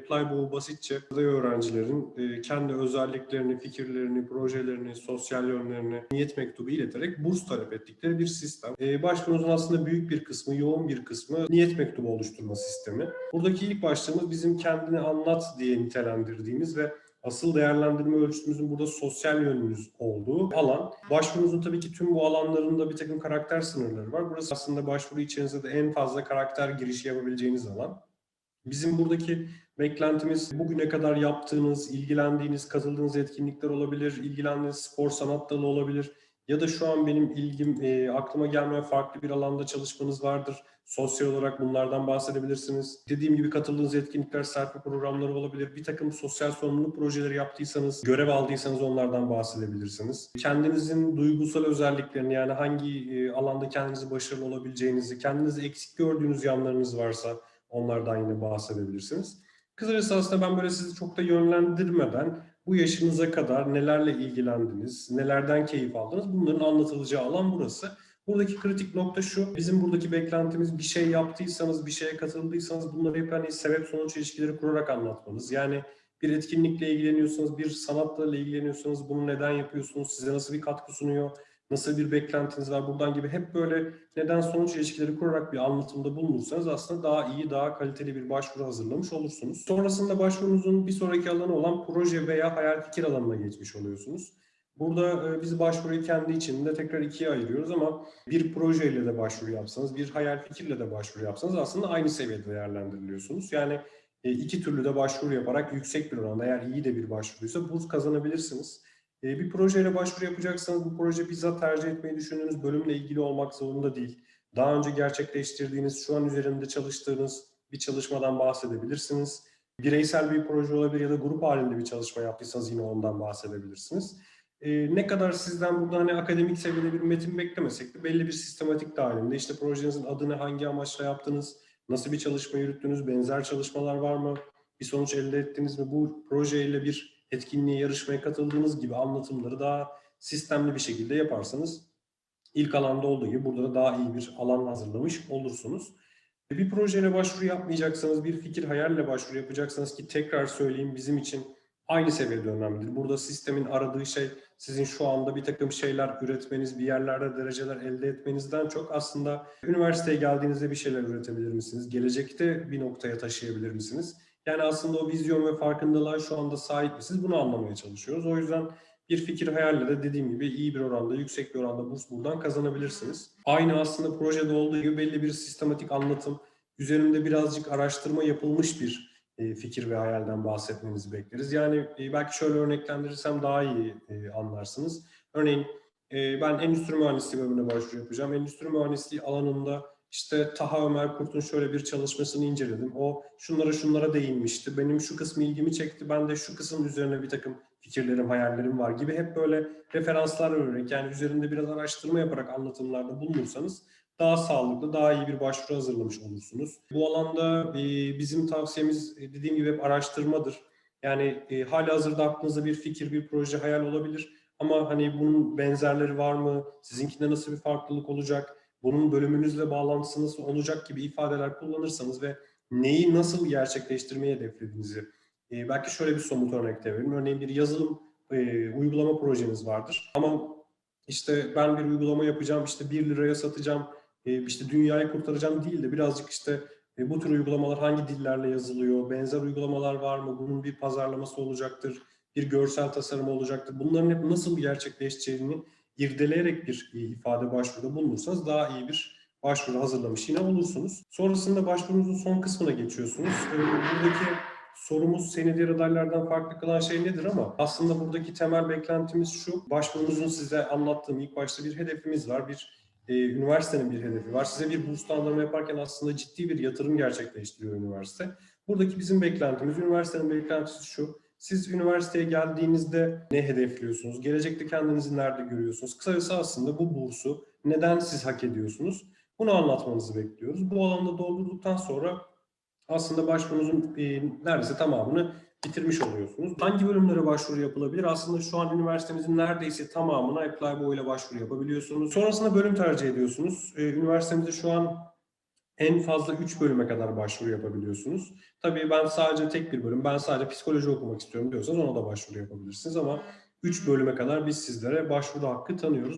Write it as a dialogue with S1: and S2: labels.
S1: Apply basitçe aday öğrencilerin e, kendi özelliklerini, fikirlerini, projelerini, sosyal yönlerini niyet mektubu ileterek burs talep ettikleri bir sistem. E, başvurunuzun aslında büyük bir kısmı, yoğun bir kısmı niyet mektubu oluşturma sistemi. Buradaki ilk başlığımız bizim kendini anlat diye nitelendirdiğimiz ve asıl değerlendirme ölçütümüzün burada sosyal yönümüz olduğu alan. Başvurunuzun tabii ki tüm bu alanlarında bir takım karakter sınırları var. Burası aslında başvuru içerisinde de en fazla karakter girişi yapabileceğiniz alan. Bizim buradaki beklentimiz bugüne kadar yaptığınız, ilgilendiğiniz, katıldığınız etkinlikler olabilir, ilgilendiğiniz spor sanat dalı olabilir ya da şu an benim ilgim, e, aklıma gelmeyen farklı bir alanda çalışmanız vardır. Sosyal olarak bunlardan bahsedebilirsiniz. Dediğim gibi katıldığınız etkinlikler, serpme programları olabilir. Bir takım sosyal sorumluluk projeleri yaptıysanız, görev aldıysanız onlardan bahsedebilirsiniz. Kendinizin duygusal özelliklerini yani hangi e, alanda kendinizi başarılı olabileceğinizi, kendinizi eksik gördüğünüz yanlarınız varsa onlardan yine bahsedebilirsiniz. Kısacası aslında ben böyle sizi çok da yönlendirmeden bu yaşınıza kadar nelerle ilgilendiniz, nelerden keyif aldınız bunların anlatılacağı alan burası. Buradaki kritik nokta şu, bizim buradaki beklentimiz bir şey yaptıysanız, bir şeye katıldıysanız bunları hep hani sebep sonuç ilişkileri kurarak anlatmanız. Yani bir etkinlikle ilgileniyorsanız, bir sanatla ilgileniyorsanız bunu neden yapıyorsunuz, size nasıl bir katkı sunuyor, nasıl bir beklentiniz var buradan gibi hep böyle neden sonuç ilişkileri kurarak bir anlatımda bulunursanız aslında daha iyi, daha kaliteli bir başvuru hazırlamış olursunuz. Sonrasında başvurunuzun bir sonraki alanı olan proje veya hayal fikir alanına geçmiş oluyorsunuz. Burada e, biz başvuruyu kendi içinde tekrar ikiye ayırıyoruz ama bir projeyle de başvuru yapsanız, bir hayal fikirle de başvuru yapsanız aslında aynı seviyede değerlendiriliyorsunuz. Yani e, iki türlü de başvuru yaparak yüksek bir oranda eğer iyi de bir başvuruysa burs kazanabilirsiniz. E, bir projeyle başvuru yapacaksanız bu proje bizzat tercih etmeyi düşündüğünüz bölümle ilgili olmak zorunda değil. Daha önce gerçekleştirdiğiniz, şu an üzerinde çalıştığınız bir çalışmadan bahsedebilirsiniz. Bireysel bir proje olabilir ya da grup halinde bir çalışma yaptıysanız yine ondan bahsedebilirsiniz. Ee, ne kadar sizden burada hani akademik seviyede bir metin beklemesek de belli bir sistematik dahilinde işte projenizin adını hangi amaçla yaptınız, nasıl bir çalışma yürüttünüz, benzer çalışmalar var mı, bir sonuç elde ettiniz mi, bu projeyle bir etkinliğe, yarışmaya katıldığınız gibi anlatımları daha sistemli bir şekilde yaparsanız ilk alanda olduğu gibi burada da daha iyi bir alan hazırlamış olursunuz. Bir projeyle başvuru yapmayacaksanız, bir fikir hayalle başvuru yapacaksanız ki tekrar söyleyeyim bizim için aynı seviyede önemlidir. Burada sistemin aradığı şey sizin şu anda bir takım şeyler üretmeniz, bir yerlerde dereceler elde etmenizden çok aslında üniversiteye geldiğinizde bir şeyler üretebilir misiniz? Gelecekte bir noktaya taşıyabilir misiniz? Yani aslında o vizyon ve farkındalığa şu anda sahip misiniz? Bunu anlamaya çalışıyoruz. O yüzden bir fikir hayalle de dediğim gibi iyi bir oranda, yüksek bir oranda burs buradan kazanabilirsiniz. Aynı aslında projede olduğu gibi belli bir sistematik anlatım, üzerinde birazcık araştırma yapılmış bir e, fikir ve hayalden bahsetmenizi bekleriz. Yani e, belki şöyle örneklendirirsem daha iyi e, anlarsınız. Örneğin ben endüstri mühendisliği bölümüne başvuru yapacağım. Endüstri mühendisliği alanında işte Taha Ömer Kurt'un şöyle bir çalışmasını inceledim. O şunlara şunlara değinmişti. Benim şu kısmı ilgimi çekti. Ben de şu kısım üzerine bir takım fikirlerim, hayallerim var gibi hep böyle referanslar vererek yani üzerinde biraz araştırma yaparak anlatımlarda bulunursanız daha sağlıklı, daha iyi bir başvuru hazırlamış olursunuz. Bu alanda e, bizim tavsiyemiz e, dediğim gibi hep araştırmadır. Yani e, hala hazırda aklınızda bir fikir, bir proje, hayal olabilir. Ama hani bunun benzerleri var mı? Sizinkinde nasıl bir farklılık olacak? Bunun bölümünüzle bağlantısı nasıl olacak gibi ifadeler kullanırsanız ve neyi nasıl gerçekleştirmeyi hedeflediğinizi e, belki şöyle bir somut örnek de vereyim. Örneğin bir yazılım e, uygulama projeniz vardır. Ama işte ben bir uygulama yapacağım, işte 1 liraya satacağım, e, işte dünyayı kurtaracağım değil de birazcık işte e, bu tür uygulamalar hangi dillerle yazılıyor, benzer uygulamalar var mı, bunun bir pazarlaması olacaktır, bir görsel tasarım olacaktır. Bunların hep nasıl gerçekleşeceğini irdeleyerek bir ifade başvuruda bulunursanız daha iyi bir başvuru hazırlamış yine olursunuz. Sonrasında başvurunuzun son kısmına geçiyorsunuz. E, buradaki sorumuz seni diğer adaylardan farklı kılan şey nedir ama aslında buradaki temel beklentimiz şu. Başvurunuzun size anlattığım ilk başta bir hedefimiz var. Bir e, üniversitenin bir hedefi var. Size bir burslandırma yaparken aslında ciddi bir yatırım gerçekleştiriyor üniversite. Buradaki bizim beklentimiz, üniversitenin beklentisi şu. Siz üniversiteye geldiğinizde ne hedefliyorsunuz? Gelecekte kendinizi nerede görüyorsunuz? Kısacası aslında bu bursu neden siz hak ediyorsunuz? Bunu anlatmanızı bekliyoruz. Bu alanda doldurduktan sonra aslında başvurunuzun e, neredeyse tamamını bitirmiş oluyorsunuz. Hangi bölümlere başvuru yapılabilir? Aslında şu an üniversitemizin neredeyse tamamına Apply ile başvuru yapabiliyorsunuz. Sonrasında bölüm tercih ediyorsunuz. Ee, üniversitemizde şu an En fazla 3 bölüme kadar başvuru yapabiliyorsunuz. Tabii ben sadece tek bir bölüm, ben sadece psikoloji okumak istiyorum diyorsanız ona da başvuru yapabilirsiniz ama 3 bölüme kadar biz sizlere başvuru hakkı tanıyoruz.